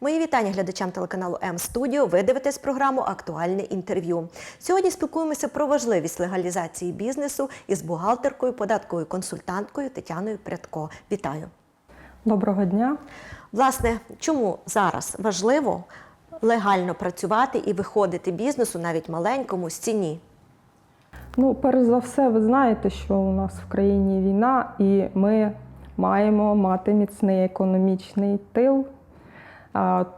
Мої вітання глядачам телеканалу М Студіо. Ви дивитесь програму Актуальне інтерв'ю. Сьогодні спілкуємося про важливість легалізації бізнесу із бухгалтеркою, податковою консультанткою Тетяною Прядко. Вітаю! Доброго дня. Власне, чому зараз важливо легально працювати і виходити бізнесу, навіть маленькому, з ціні? Ну, перш за все, ви знаєте, що у нас в країні війна, і ми маємо мати міцний економічний тил.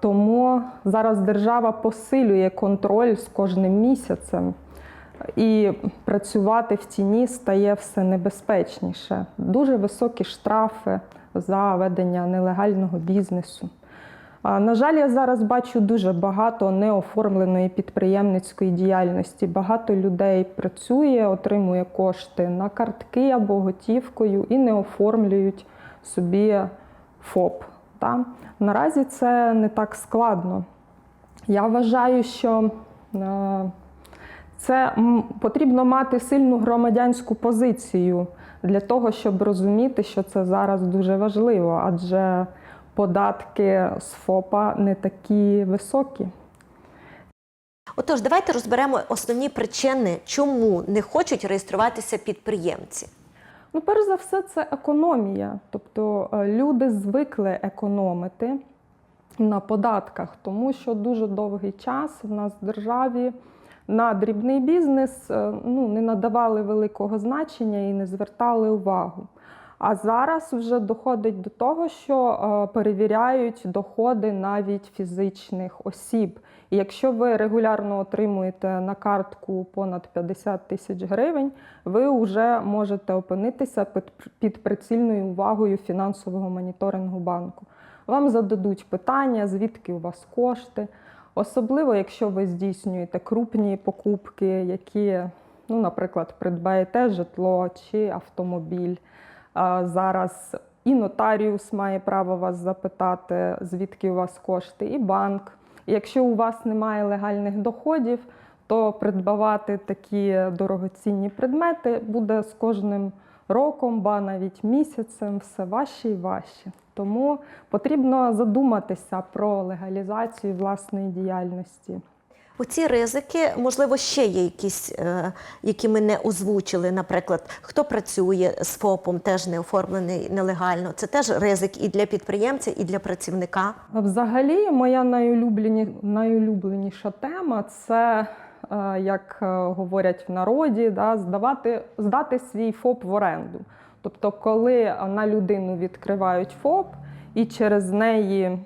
Тому зараз держава посилює контроль з кожним місяцем, і працювати в тіні стає все небезпечніше. Дуже високі штрафи за ведення нелегального бізнесу. На жаль, я зараз бачу дуже багато неоформленої підприємницької діяльності. Багато людей працює, отримує кошти на картки або готівкою і не оформлюють собі ФОП. Та? Наразі це не так складно. Я вважаю, що е, це потрібно мати сильну громадянську позицію для того, щоб розуміти, що це зараз дуже важливо, адже податки з ФОПа не такі високі. Отож, давайте розберемо основні причини, чому не хочуть реєструватися підприємці. Ну, перш за все, це економія. Тобто е, люди звикли економити на податках, тому що дуже довгий час в нас в державі на дрібний бізнес е, ну, не надавали великого значення і не звертали увагу. А зараз вже доходить до того, що е, перевіряють доходи навіть фізичних осіб. І якщо ви регулярно отримуєте на картку понад 50 тисяч гривень, ви вже можете опинитися під, прицільною увагою фінансового моніторингу банку. Вам зададуть питання, звідки у вас кошти, особливо якщо ви здійснюєте крупні покупки, які, ну, наприклад, придбаєте житло чи автомобіль. Зараз і нотаріус має право вас запитати, звідки у вас кошти, і банк. Якщо у вас немає легальних доходів, то придбавати такі дорогоцінні предмети буде з кожним роком, ба навіть місяцем, все важче і важче. Тому потрібно задуматися про легалізацію власної діяльності. Оці ризики, можливо, ще є якісь, е, які ми не озвучили. Наприклад, хто працює з ФОПом, теж не оформлений нелегально. Це теж ризик і для підприємця, і для працівника. Взагалі, моя найулюблені, найулюбленіша тема це, е, як е, говорять в народі, да, здавати, здати свій ФОП в оренду. Тобто, коли на людину відкривають ФОП і через неї,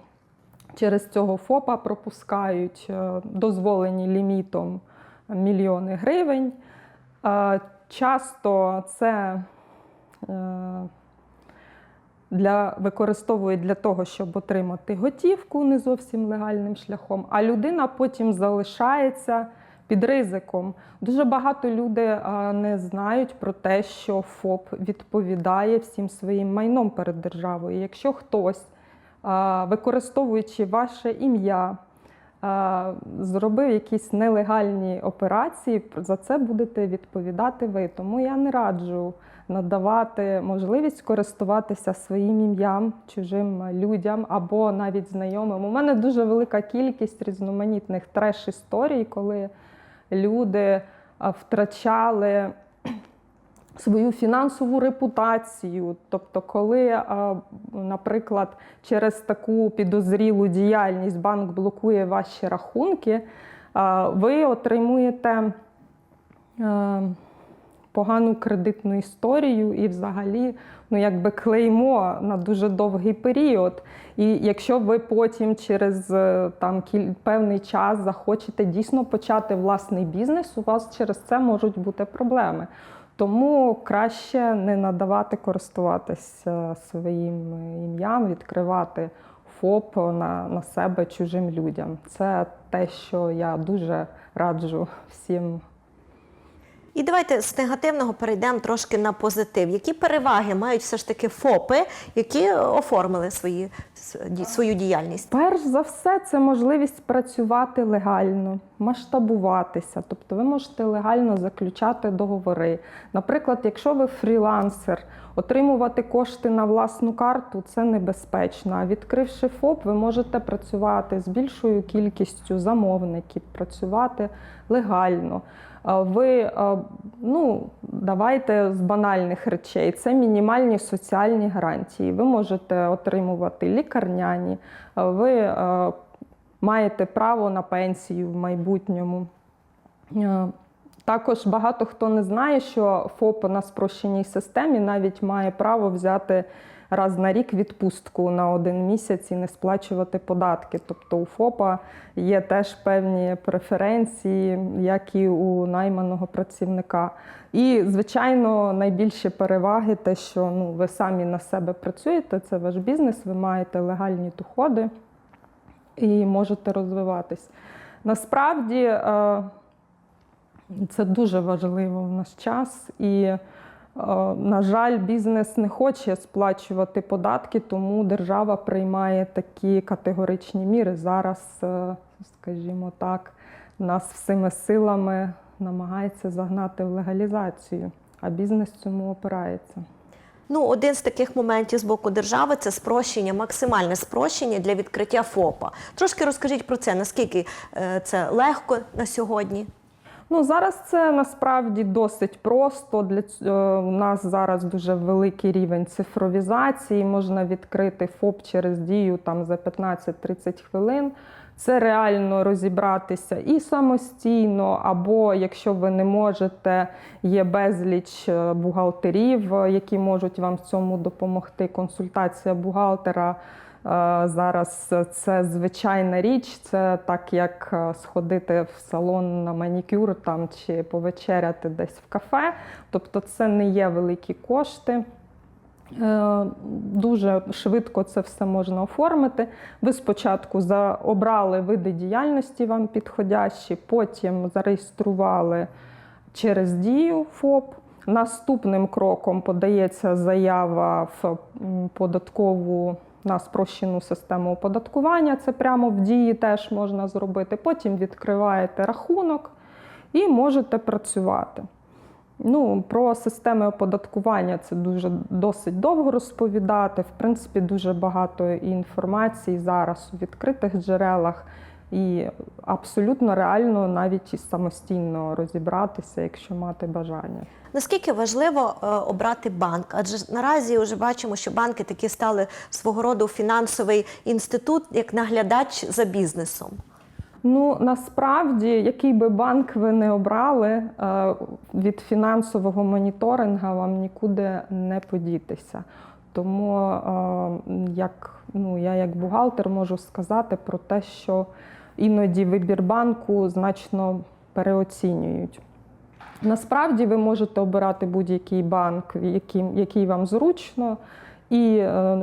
через цього ФОПа пропускають е, дозволені лімітом мільйони гривень. Е, Часто це е, для, використовують для того, щоб отримати готівку не зовсім легальним шляхом, а людина потім залишається під ризиком. Дуже багато людей не знають про те, що ФОП відповідає всім своїм майном перед державою. Якщо хтось, використовуючи ваше ім'я, зробив якісь нелегальні операції, за це будете відповідати ви. Тому я не раджу надавати можливість користуватися своїм ім'ям чужим людям або навіть знайомим. У мене дуже велика кількість різноманітних треш-історій, коли люди втрачали свою фінансову репутацію. Тобто, коли, наприклад, через таку підозрілу діяльність банк блокує ваші рахунки, ви отримуєте е, погану кредитну історію і взагалі ну, якби клеймо на дуже довгий період. І якщо ви потім через е, там певний час захочете дійсно почати власний бізнес, у вас через це можуть бути проблеми. Тому краще не надавати користуватися своїм ім'ям, відкривати ФОП на, на себе чужим людям. Це те, що я дуже раджу всім І давайте з негативного перейдемо трошки на позитив. Які переваги мають все ж таки ФОПи, які оформили свої, свою діяльність? Перш за все, це можливість працювати легально, масштабуватися. Тобто ви можете легально заключати договори. Наприклад, якщо ви фрілансер, отримувати кошти на власну карту це небезпечно. А відкривши ФОП, ви можете працювати з більшою кількістю замовників, працювати легально. А Ви е, ну давайте з банальних речей. Це мінімальні соціальні гарантії. Ви можете отримувати лікарняні, е, ви е, маєте право на пенсію в майбутньому. Е, Також багато хто не знає, що ФОП на спрощеній системі навіть має право взяти раз на рік відпустку на один місяць і не сплачувати податки. Тобто у ФОПа є теж певні преференції, як і у найманого працівника. І, звичайно, найбільші переваги те, що ну, ви самі на себе працюєте, це ваш бізнес, ви маєте легальні доходи і можете розвиватись. Насправді е, це дуже важливо в наш час. І, на жаль, бізнес не хоче сплачувати податки, тому держава приймає такі категоричні міри. Зараз, е, скажімо так, нас всіми силами намагається загнати в легалізацію, а бізнес цьому опирається. Ну, один з таких моментів з боку держави це спрощення, максимальне спрощення для відкриття ФОПа. Трошки розкажіть про це, наскільки е, це легко на сьогодні. Ну зараз це насправді досить просто. Для е, у нас зараз дуже великий рівень цифровізації. Можна відкрити ФОП через дію там за 15-30 хвилин. Це реально розібратися і самостійно, або якщо ви не можете, є безліч е, бухгалтерів, е, які можуть вам в цьому допомогти. Консультація бухгалтера зараз це звичайна річ. Це так як е, сходити в салон на манікюр там чи повечеряти десь в кафе. Тобто, це не є великі кошти. Е, Дуже швидко це все можна оформити. Ви спочатку обрали види діяльності вам підходящі, потім зареєстрували через дію ФОП. Наступним кроком подається заява в податкову на спрощену систему оподаткування. Це прямо в дії теж можна зробити. Потім відкриваєте рахунок і можете працювати. Ну, про системи оподаткування це дуже досить довго розповідати. В принципі, дуже багато інформації зараз у відкритих джерелах, і абсолютно реально навіть і самостійно розібратися, якщо мати бажання. Наскільки важливо е, обрати банк? Адже наразі вже бачимо, що банки такі стали свого роду фінансовий інститут як наглядач за бізнесом. Ну насправді, який би банк ви не обрали, е, від фінансового моніторинга вам нікуди не подітися. Тому е, як ну я як бухгалтер можу сказати про те, що іноді вибір банку значно переоцінюють. Насправді ви можете обирати будь-який банк, який, який вам зручно, і е,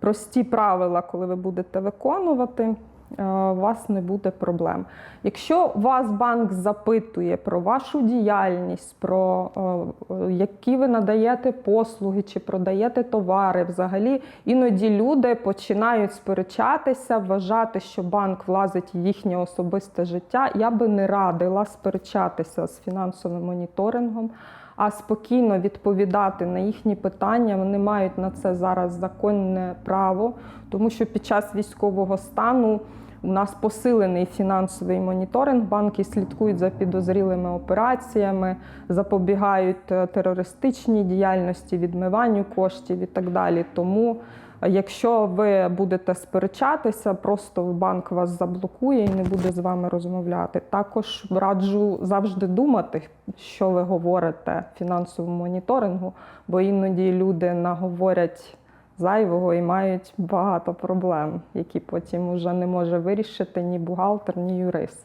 прості правила, коли ви будете виконувати, у вас не буде проблем. Якщо вас банк запитує про вашу діяльність, про е, е, які ви надаєте послуги чи продаєте товари, взагалі іноді люди починають сперечатися, вважати, що банк влазить в їхнє особисте життя. Я би не радила сперечатися з фінансовим моніторингом. А спокійно відповідати на їхні питання вони мають на це зараз законне право, тому що під час військового стану у нас посилений фінансовий моніторинг. Банки слідкують за підозрілими операціями, запобігають е, терористичній діяльності, відмиванню коштів і так далі. Тому, е, якщо ви будете сперечатися, просто банк вас заблокує і не буде з вами розмовляти. Також раджу завжди думати, що ви говорите фінансовому моніторингу, бо іноді люди наговорять зайвого і мають багато проблем, які потім уже не може вирішити ні бухгалтер, ні юрист.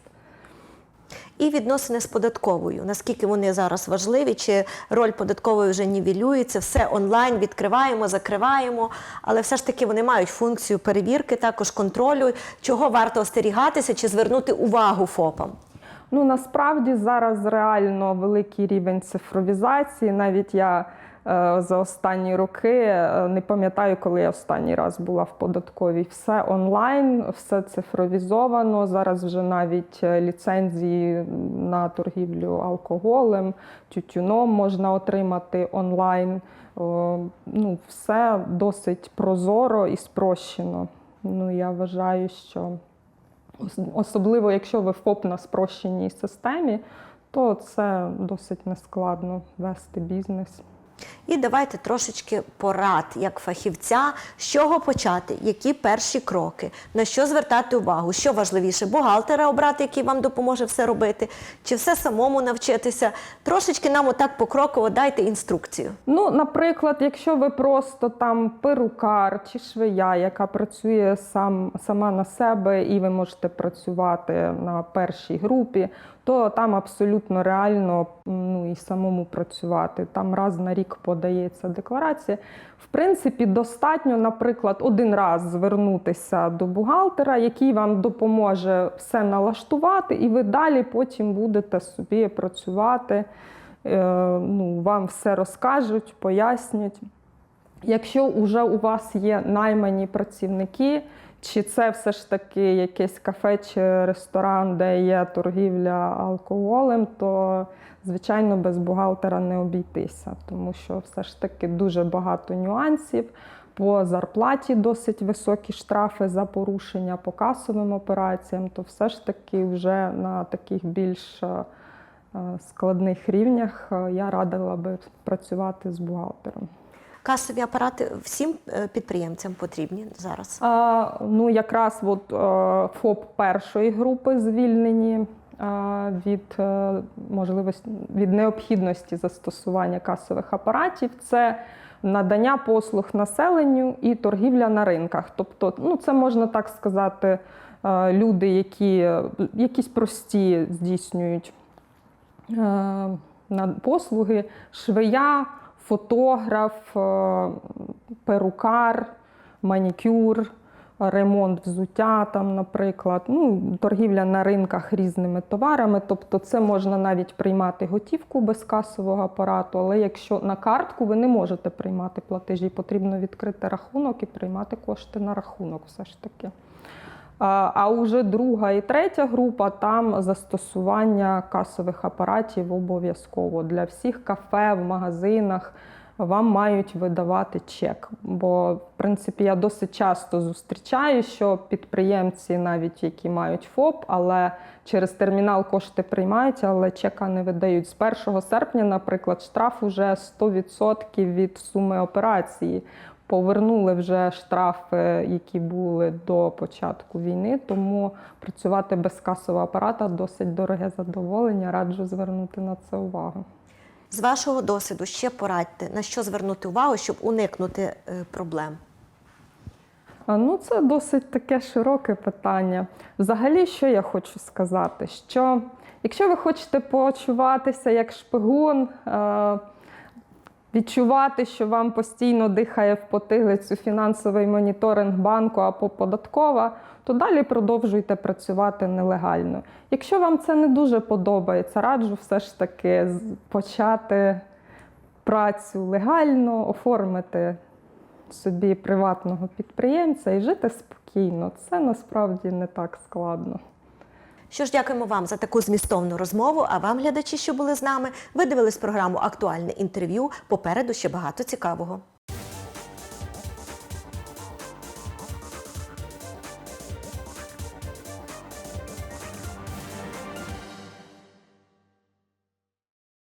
І відносини з податковою. Наскільки вони зараз важливі, чи роль податкової вже нівелюється, все онлайн відкриваємо, закриваємо, але все ж таки вони мають функцію перевірки, також контролю, чого варто остерігатися чи звернути увагу ФОПам. Ну насправді зараз реально великий рівень цифровізації. Навіть я за останні роки е, не пам'ятаю, коли я останній раз була в податковій. Все онлайн, все цифровізовано. Зараз вже навіть е, ліцензії на торгівлю алкоголем, тютюном можна отримати онлайн. Ну, все досить прозоро і спрощено. Ну, я вважаю, що особливо якщо ви ФОП на спрощеній системі, то це досить нескладно вести бізнес. І давайте трошечки порад як фахівця, з чого почати, які перші кроки, на що звертати увагу, що важливіше, бухгалтера обрати, який вам допоможе все робити, чи все самому навчитися. Трошечки нам отак покроково дайте інструкцію. Ну, наприклад, якщо ви просто там перукар чи швея, яка працює сам, сама на себе, і ви можете працювати на першій групі, то там абсолютно реально ну, і самому працювати. Там раз на рік подається декларація. В принципі, достатньо, наприклад, один раз звернутися до бухгалтера, який вам допоможе все налаштувати, і ви далі потім будете собі працювати. Е, ну, вам все розкажуть, пояснять. Якщо вже у вас є наймані працівники, чи це все ж таки якесь кафе чи ресторан, де є торгівля алкоголем, то звичайно без бухгалтера не обійтися, тому що все ж таки дуже багато нюансів. По зарплаті досить високі штрафи за порушення по касовим операціям, то все ж таки вже на таких більш е, складних рівнях е, я радила би працювати з бухгалтером. Касові апарати всім е, підприємцям потрібні зараз. А, ну, якраз от, е, ФОП першої групи звільнені е, від можливості від необхідності застосування касових апаратів. Це надання послуг населенню і торгівля на ринках. Тобто, ну, це можна так сказати, люди, які якісь прості здійснюють послуги швея, фотограф, е, перукар, манікюр, ремонт взуття, там, наприклад, ну, торгівля на ринках різними товарами. Тобто, це можна навіть приймати готівку без касового апарату, але якщо на картку ви не можете приймати платежі, потрібно відкрити рахунок і приймати кошти на рахунок, все ж таки. А уже друга і третя група там застосування касових апаратів обов'язково для всіх кафе, в магазинах. Вам мають видавати чек. Бо, в принципі, я досить часто зустрічаю, що підприємці, навіть які мають ФОП, але через термінал кошти приймають, але чека не видають. З 1 серпня, наприклад, штраф уже 100% від суми операції повернули вже штрафи, які були до початку війни. Тому працювати без касового апарата досить дороге задоволення. Раджу звернути на це увагу. З вашого досвіду ще порадьте, на що звернути увагу, щоб уникнути е, проблем. Ну, це досить таке широке питання. Взагалі, що я хочу сказати? Що якщо ви хочете почуватися як шпигун, е, відчувати, що вам постійно дихає в потилицю фінансовий моніторинг банку або податкова, то далі продовжуйте працювати нелегально. Якщо вам це не дуже подобається, раджу все ж таки почати працю легально, оформити собі приватного підприємця і жити спокійно. Це насправді не так складно. Що ж, дякуємо вам за таку змістовну розмову. А вам, глядачі, що були з нами, ви дивились програму Актуальне інтерв'ю. Попереду ще багато цікавого.